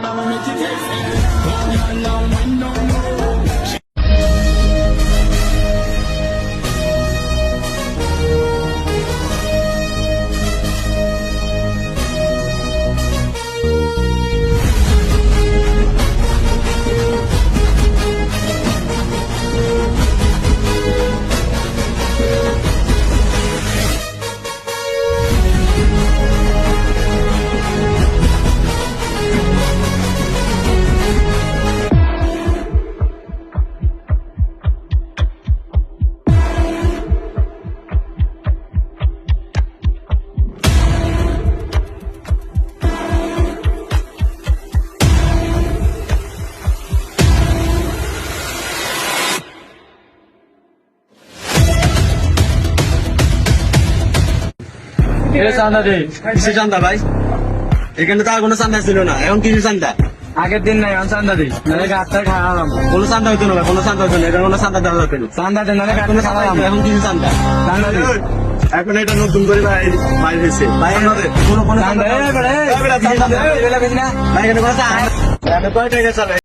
Don't চান্দা দে কিসে চান্দা ভাই এখানে তো আর কোনো চান্দা ছিল না এখন কিছু চান্দা আগের দিন নাই এখন চান্দা দিই নাহলে গাছটা খাওয়ালাম কোনো চান্দা হইতো না ভাই, কোনো চান্দা হইতো না এখানে কোনো চান্দা দেওয়া না। চান্দা দে নাহলে কোনো খাওয়ালাম এখন কিছু চান্দা চান্দা দে এখন এটা নতুন করে ভাই বাইর হয়েছে ভাই কোনো কোনো চান্দা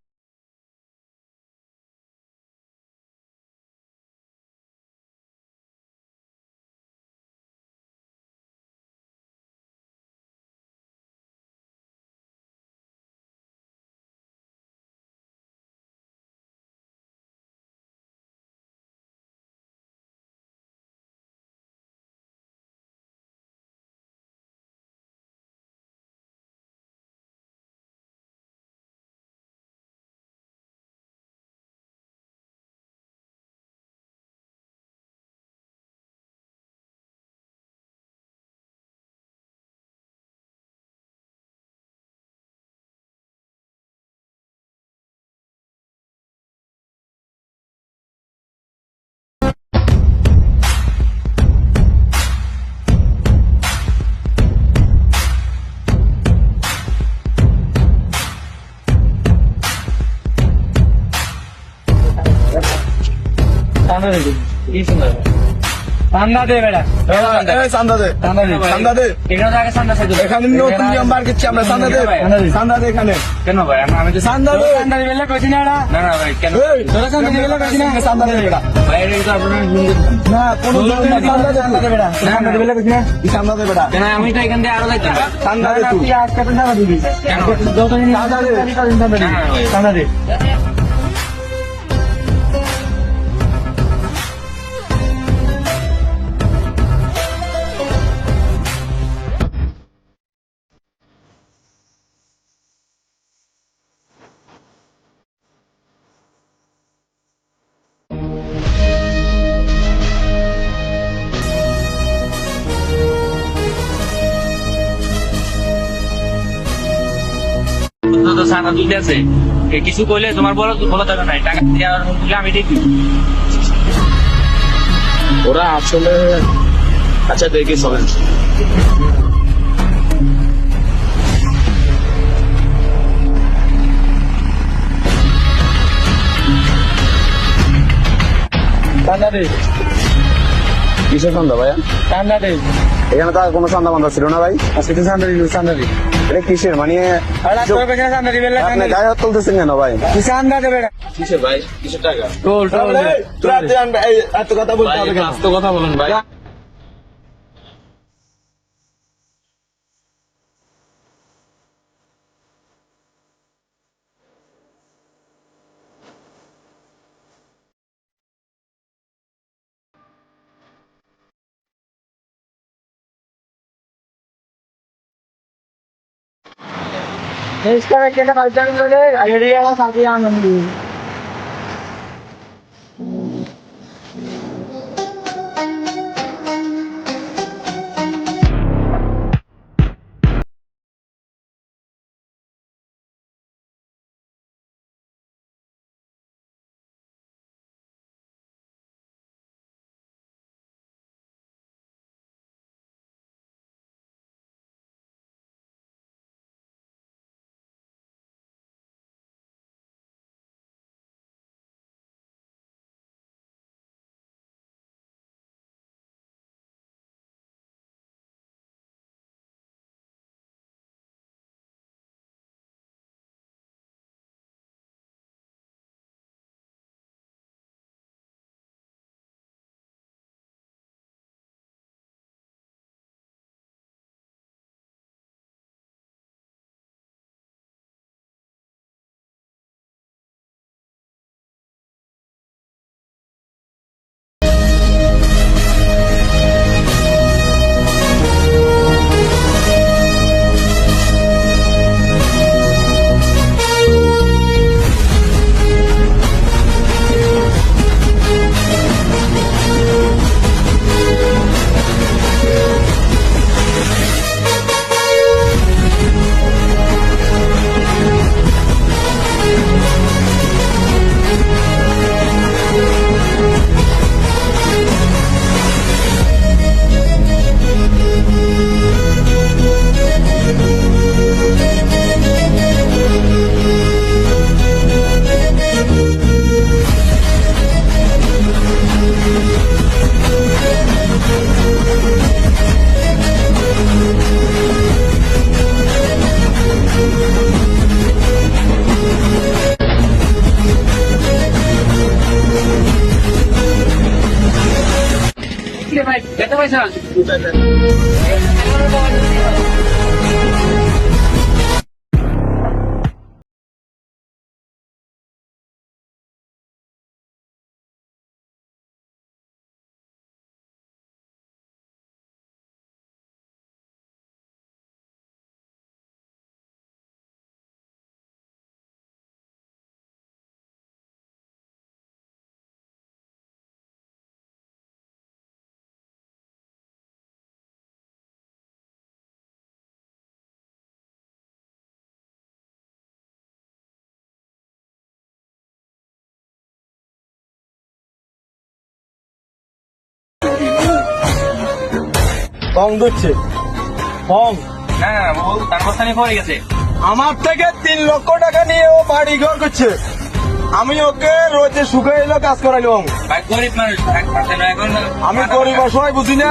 চান্দা বেড়ে দে। বেলা কোনো চান্দা চান্দা দে কি দে বেড়া চান্দা দে চান্দা দে এখানে আগে চান্দা চাইতো এখানে নতুন নিয়ম বার করছি আমরা। চান্দা দে চান্দা দে এখানে। কেন ভাই? আমি তো চান্দা দে। চান্দা দিবেলে কইছি না না না ভাই কেন? তোরা চান্দা দিবেলে কইছি না চান্দা দে বেটা ভাই এটা তো আপনার না কোনো চান্দা দে চান্দা দে বেড়া। চান্দা দিবেলে কইছি না। চান্দা দে বেটা কেন আমি তো এখান থেকে আরও যাইতাম। চান্দা দে তুই। আজকে তো চান্দা দিবি। যতদিন চান্দা দে। চান্দা দে চান্দা দে তো সাদা দুইটা আছে কিছু কইলে তোমার বলো বলা যাবে নাই টাকা দেওয়ার দিলে আমি দেখি ওরা আসলে আচ্ছা দেখি চান্দা দে কিসের সন্ধ্যা ভাইয়া? চান্দা দে এখানে তো আর কোনো সন্ধ্যা বান্ধব ছিল না ভাই? আজকে তো চান্দা দিবি চান্দা দি এটা কিসের? মানে আপনি গায়ে হাত তুলতেছেন কেন ভাই? তুই চান্দা কিসের ভাই? কিসের টাকা? টোল টোল এত কথা বলতে হবে কথা বলুন ভাই। നെക്സ്റ്റ് വെക്കേണ്ട കളിച്ചാണെങ്കിൽ അടിയടിയാകാൻ സാധ്യതയാണെന്നുണ്ടെങ്കിൽ পয়সা? দিচ্ছে। কম না ও তার কথা নিয়ে পড়ে গেছে। আমার থেকে তিন লক্ষ টাকা নিয়ে ও বাড়ি ঘর করছে। আমি ওকে রোজে শুকে এলো কাজ করাইলাম আমি গরিব অসহায় বুঝি না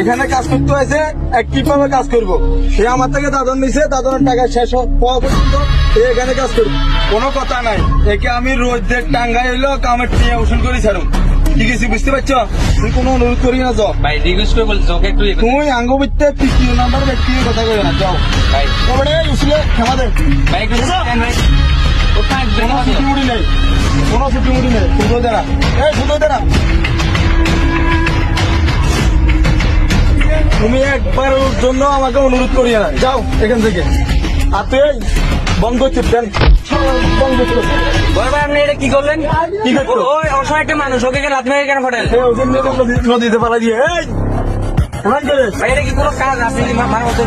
এখানে কাজ করতে হয়েছে এক কীভাবে কাজ করব? সে আমার থেকে দাদন নিছে দাদনের টাকা শেষ হওয়া পর্যন্ত এখানে কাজ করবে। কোনো কথা নাই একে আমি রোজ টাঙ্গাই এলো কামের টিয়া উসুল করি ছাড়ুম। ঠিক আছে বুঝতে পারছ? তুই কোনো অনুরোধ করি না যাও। ভাই রিকোয়েস্ট করে বলছি ওকে একটু করতে। তুমি তৃতীয় নাম্বার ব্যক্তি কথা কই না যাও। ভাই। তবে উসুলে ক্ষমা দে। ভাই একটু ভাই। কোনো ছুটি মুড়ি নেই। কোনো ছুটি মুড়ি নেই। শুধু দেনা এই শুধু দেনা তুমি একবার জন্য আমাকে অনুরোধ করিয়ে না। যাও এখান থেকে। আর তুই বন্ধ হচ্ছে বন্ধ আপনি এটা কি করলেন? কি করছ? ওই অসহায় একটা মানুষ ওকে কেন মেরে কেন নদী- নদীতে পালা দিয়ে এটা কি কোনো কাজ আপনি কি মার মতো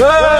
আরে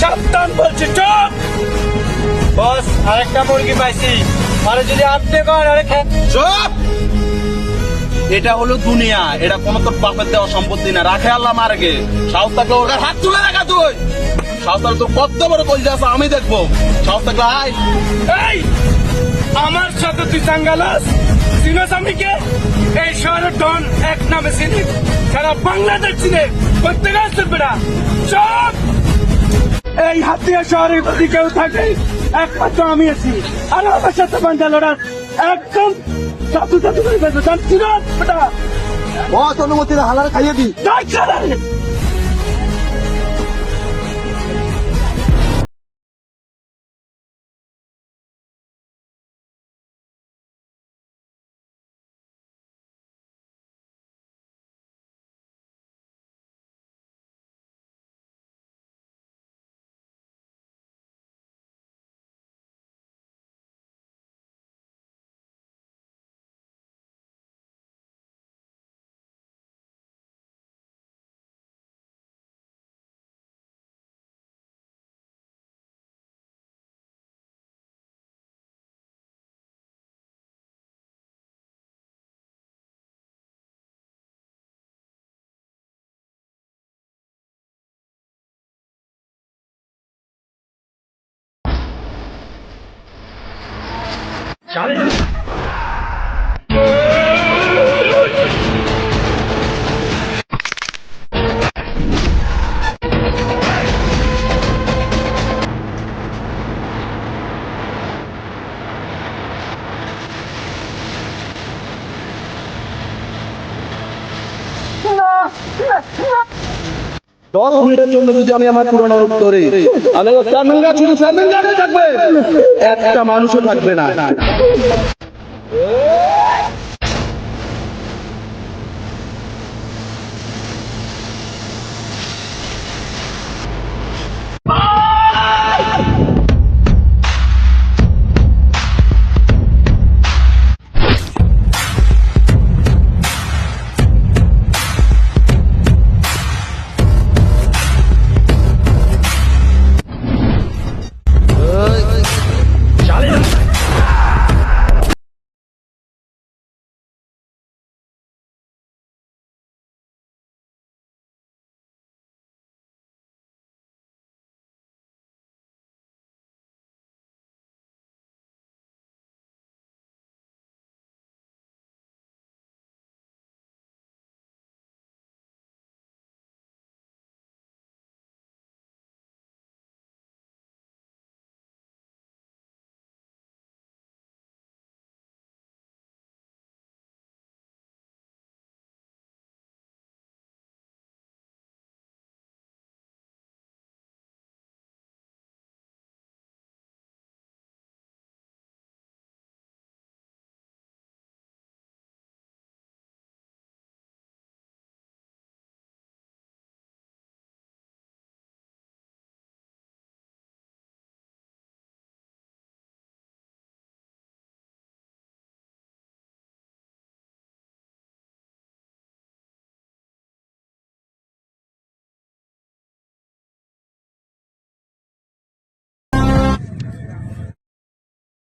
সাবধান বলছি চুপ! বস আরেকটা মুরগি পাইছি। আরে যদি আপনি কর আরে চুপ! এটা হলো দুনিয়া এটা কোনো তোর বাপের দেওয়া সম্পত্তি না। রাখে আল্লাহ মারগে। সাহস থাকলে ওর হাত তুলে রাখা তুই। সাহস থাকলে তোর কত বড় কলজা আছে আমি দেখব। সাহস থাকলে আয়। এই আমার সাথে তুই কে? এই শহরে ডন এক নামে চিনি। সারা বাংলাদেশ চিনে। প্রত্যেক আসছে বেটা চুপ! এই হাতিয়া শহরে যদি কেউ থাকে একমাত্র আমি আছি। আর আমার সাথে বাঙ্গালোরা একদম সাধু সাধু করে ফেলবে জানছি না বেটা। অনুমতি হালার খাইয়ে দি। Schade. দশ মিনিটের জন্য যদি আমি আমার পুরোনো উত্তরে চেয়ারম্যান থাকবে। একটা মানুষও থাকবে না। আ